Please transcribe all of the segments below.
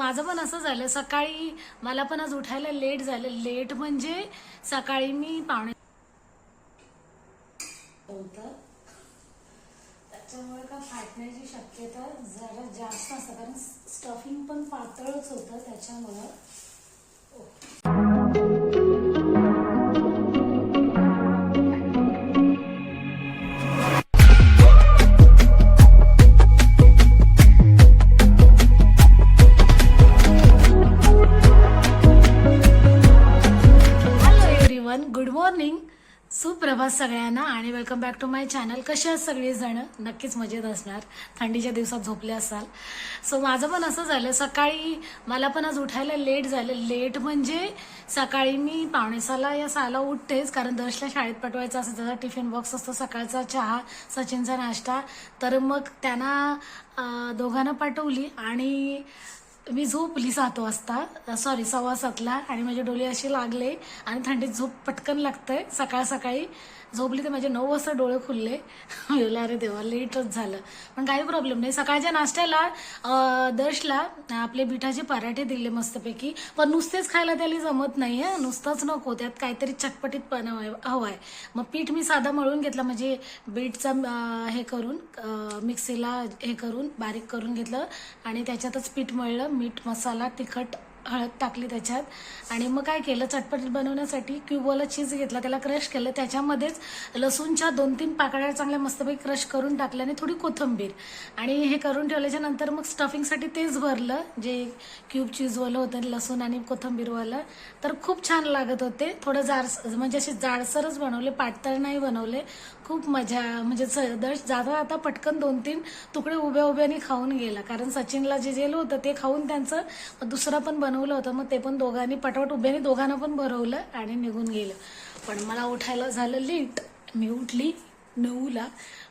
माझं पण असं झालं. सकाळी मला पण आज उठायला लेट झालं. लेट म्हणजे सकाळी मी पाहुणे होतं त्याच्यामुळे का फाटण्याची शक्यता जरा जास्त असतं. कारण स्टफिंग पण पातळच होतं त्याच्यामुळं. सगळ्यांना आणि welcome back to my channel कसे आहात सगळेजण? नक्कीच मजेत असणार. थंडीच्या दिवसात झोपले असाल. सो माझं पण असं झालं. सकाळी मला पण आज उठायला लेट झालं. लेट म्हणजे सकाळी मी पावणेसाला या साला उठतेच कारण दर्शला शाळेत पाठवायचं असं त्याचा टिफिन बॉक्स असतो सकाळचा चहा सचिनचा नाश्ता. तर मग त्यांना दोघांना पाठवली आणि मी झोपली सात वाजता. सॉरी सव्वा सातला. आणि माझे डोळे असे लागले आणि थंडीत झोप पटकन लागतंय सकाळ सकाळी झोपली तर माझे नऊ वाजता डोळे खुलले. मी अरे देवा लेटच झालं. पण काही प्रॉब्लेम नाही. सकाळच्या नाश्त्याला दर्शला आपले बिठाचे पराठे दिले मस्तपैकी. पण नुसतेच खायला त्याला जमत नाही आहे नुसतंच नको. त्यात काहीतरी चटपटीत पण हवं आहे मग पीठ मी साधा मळून घेतला म्हणजे बीटचा हे करून मिक्सीला हे करून बारीक करून घेतलं. आणि त्याच्यातच पीठ मळलं मीठ मसाला तिखट हळद टाकली त्याच्यात. आणि मग काय केलं चटपटीत बनवण्यासाठी क्यूबवाला चीज घेतला त्याला क्रश केलं. त्याच्यामध्येच लसूणच्या दोन तीन पाकळ्या चांगल्या मस्तपैकी क्रश करून टाकल्या आणि थोडी कोथिंबीर. आणि हे करून ठेवल्याच्या नंतर मग स्टफिंगसाठी तेच भरलं जे क्यूब चीजवालं होतं लसूण आणि कोथिंबीरवालं. तर खूप छान लागत होते. थोडं जाड म्हणजे असे जाडसरच बनवले पातळ नाही बनवले. खूप मजा म्हणजे दश जाता जाता पटकन दोन तीन तुकडे उभ्या उभ्याने खाऊन गेला. कारण सचिनला जे जेलं होतं ते खाऊन त्यांचं दुसरं पण बनवलं होतं. मग ते पण दोघांनी पटवट उभ्याने दोघांना पण भरवलं आणि निघून गेलं. पण मला उठायला झालं लेट. मी उठली नऊला.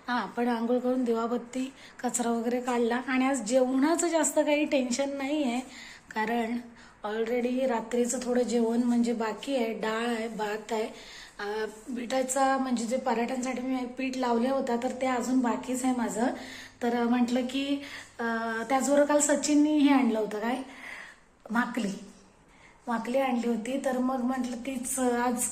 हां पण आंघोळ करून दिवाबत्ती कचरा वगैरे काढला. आणि आज जेवणाचं जास्त काही टेन्शन नाही आहे कारण ऑलरेडी रात्रीचं थोडं जेवण म्हणजे बाकी आहे डाळ आहे भात आहे. पिठाचा म्हणजे जे पराठ्यांसाठी मी पीठ लावले होता तर ते अजून बाकीच आहे माझं. तर म्हटलं की त्याचबरोबर काल सचिननी हे आणलं होतं काय? भाकली भाकली आणली होती. तर मग म्हटलं तीच आज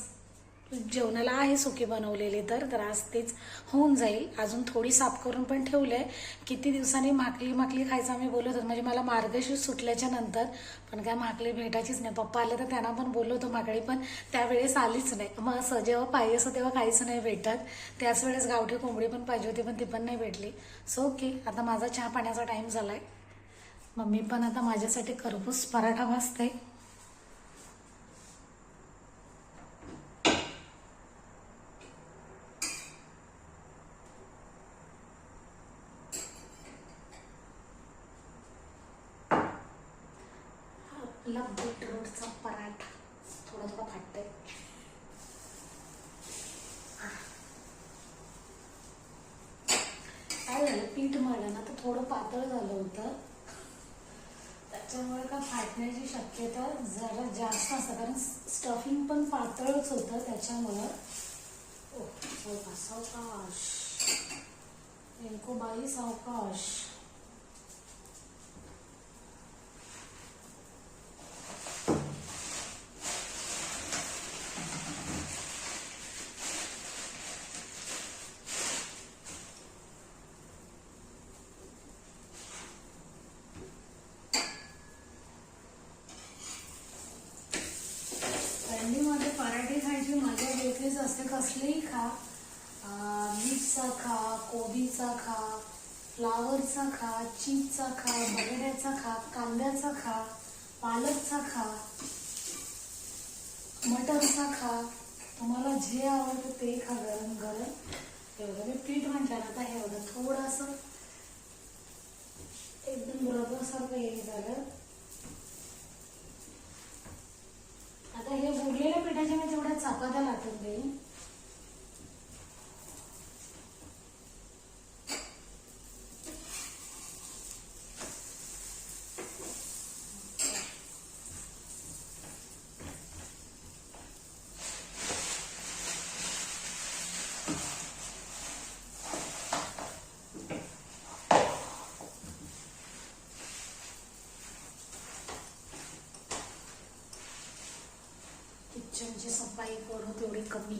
जेवणाला आहे सुके बनवलेली तर तर आज तेच होऊन जाईल. अजून थोडी साफ करून पण ठेवलंय. किती दिवसांनी माकली माकली खायचं आम्ही बोलत होतो. म्हणजे मला मार्गशीर्ष सुटल्याच्या नंतर पण काय माकली भेटायचीच नाही. पप्पा आले तर त्यांना पण बोललो होतो माकडी पण त्यावेळेस आलीच नाही. मग असं जेव्हा पाहिजे असं तेव्हा काहीच नाही भेटत. त्याच वेळेस गावठी कोंबडी पण पाहिजे होती पण ती पण नाही भेटली. सो ओके आता माझा चहा पाण्याचा टाईम झाला आहे मम्मी पण आता माझ्यासाठी खरपूस पराठा भाजते आपला बीटरूटचा पराठा थोडा थोडा फाटतंय काय झालं पीठ मळलं ना तर थोडं पातळ झालं होतं. त्याच्यामुळे का फाटण्याची शक्यता जरा जास्त असतं कारण स्टफिंग पण पातळच होतं त्याच्यामुळं. ओ सावकाश सावकाश बाई सावकाश. पराठे माझ्या मजा असते कसलीही खा. अं, बीटचा खा कोबीचा खा फ्लावरचा खा चीजचा खा बटाट्याचा खा कांद्याचा खा पालकचा खा मटरचा खा. तुम्हाला जे आवडतं ते खा गरम गरम. एवढं मी पीठ म्हटलं ना आता हे एवढं थोडंसं एकदम बरोबर सारखं हे झालं. आता हे बुडलेल्या पिठाच्या मी तेवढ्या चपात्या लाटून देईन. किचनची सफाई करू तेवढी कमी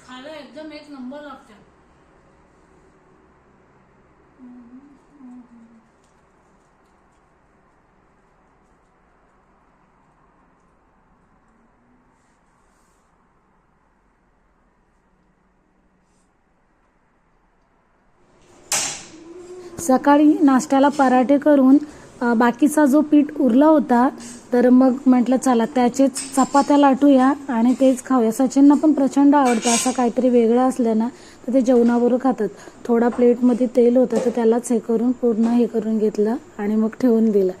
खायला एकदम एक नंबर लागते सकाळी नाश्त्याला पराठे करून बाकीचा जो पीठ उरला होता तर मग म्हटलं चला त्याचेच चपात्या लाटूया आणि तेच खाऊया. सचिनना पण प्रचंड आवडतं असं काहीतरी वेगळं असलं ना तर ते जेवणाबरोबर खातात. थोडा प्लेटमध्ये तेल होतं तर त्यालाच हे करून पूर्ण हे करून घेतलं आणि मग ठेवून दिलं.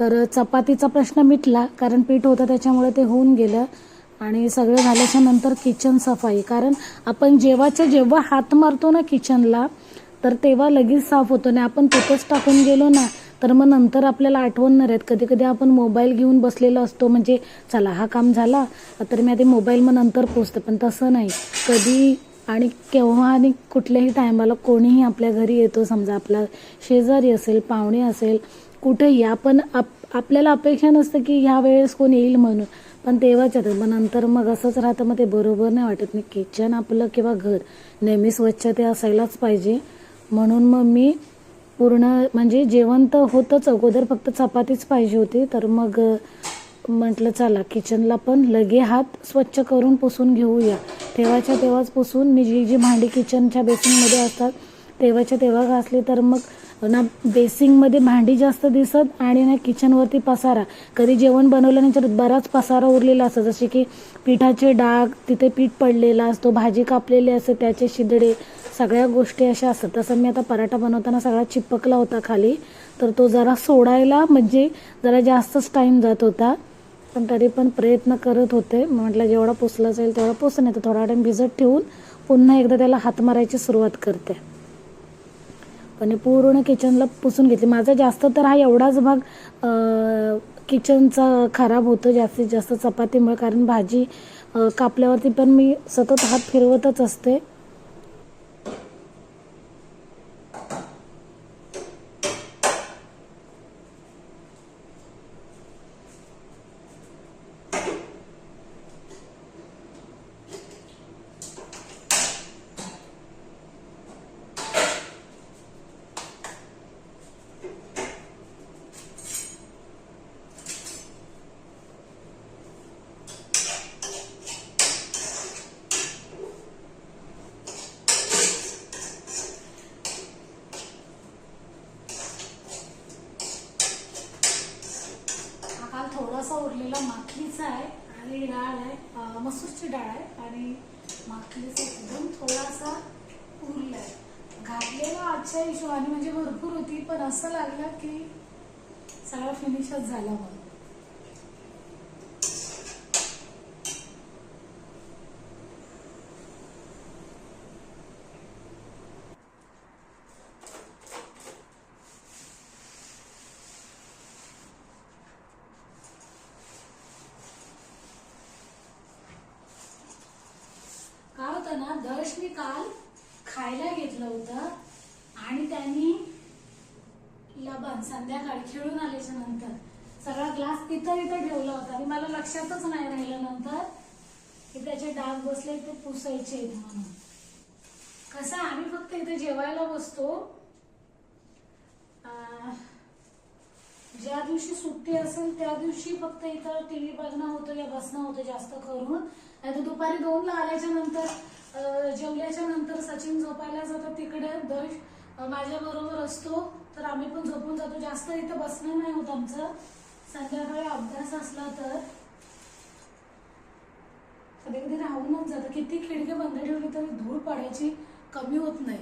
तर चपातीचा प्रश्न मिटला कारण पीठ होतं त्याच्यामुळे ते होऊन गेलं आणि सगळं झाल्याच्यानंतर किचन सफाई. कारण आपण जेव्हाच्या जेव्हा हात मारतो ना किचनला तर तेव्हा लगेच साफ होतो आणि आपण तिथंच टाकून गेलो ना तर मग नंतर आपल्याला आठवण नाही आहेत. कधी कधी आपण मोबाईल घेऊन बसलेलो असतो म्हणजे चला हा काम झाला तर मी आधी मोबाईल मग नंतर पोचते. पण तसं नाही. कधी आणि केव्हा आणि कुठल्याही टायमाला कोणीही आपल्या घरी येतो समजा आपला शेजारी असेल पाहुणे असेल कुठेही आपण आप आपल्याला अपेक्षा नसतं की ह्या वेळेस कोण येईल म्हणून. पण तेव्हाच येतं. मग नंतर मग असंच राहतं. मग ते बरोबर नाही वाटत. मी किचन आपलं किंवा घर नेहमी स्वच्छ ते असायलाच पाहिजे. म्हणून मग मी पूर्ण म्हणजे जेवण तर होतंच. अगोदर फक्त चपातीच पाहिजे होती. तर मग म्हटलं चला किचनला पण लगे हात स्वच्छ करून पुसून घेऊया. तेव्हाच्या तेव्हाच पुसून मी जी जी भांडी किचनच्या बेसिनमध्ये असतात तेव्हाच्या तेव्हा घासली तर मग ना बेसिंगमध्ये भांडी जास्त दिसत आणि ना किचनवरती पसारा. कधी जेवण बनवल्यानंतर बराच पसारा उरलेला असतो. जसे की पिठाचे डाग तिथे पीठ पडलेला असतो भाजी कापलेली असते त्याचे शिदडे सगळ्या गोष्टी अशा असतात. तसं मी आता पराठा बनवताना सगळा चिपकला होता खाली. तर तो जरा सोडायला म्हणजे जरा जास्तच टाईम जात होता. पण तरी पण प्रयत्न करत होते. म्हटलं जेवढा पुसला जाईल तेवढा पुसून येतं. थोडा टाईम भिजत ठेवून पुन्हा एकदा त्याला हात मारायची सुरुवात करते. पण पूर्ण किचनला पुसून घेतली. माझा जास्त तर हा एवढाच भाग किचनचा खराब होतो. जास्तीत जास्त चपातीमुळे. कारण भाजी कापल्यावरती पण मी सतत हात फिरवतच असते हा काल थोडासा उरलेला माखलीचा आहे आणि डाळ आहे अं, मसूरची डाळ आहे आणि माखलीचा एकदम थोडासा उरला घातलेला आजच्या हिशोबाने म्हणजे भरपूर होती पण असं लागलं की सगळा फिनिशच झाला म्हणून काय होतं ना दर्शनी काल खायला घेतलं होतं आणि त्यांनी लबन संध्याकाळी खेळून आल्याच्यानंतर सगळा ग्लास तिथं इथं ठेवला होता आणि मला लक्षातच नाही राहिलं नंतर की त्याचे डाग बसले ते पुसायचे म्हणून. कसं आम्ही फक्त इथे जेवायला बसतो. ज्या दिवशी सुट्टी असेल त्या दिवशी फक्त इथं टीव्ही बघणं होतं या बसणं होतं जास्त करून. नाही तर दुपारी दोनला आल्याच्यानंतर सचिन झोपायला जातात तिकडे दश माझ्या बरोबर असतो तर आम्ही पण झोपून जातो. जास्त इथं बसणं नाही होत आमचं. संध्याकाळी अभ्यास असला तर. कधी कधी राहूनच जातं. किती खिडकी बंद ठेवली तरी धूळ पडायची कमी होत नाही.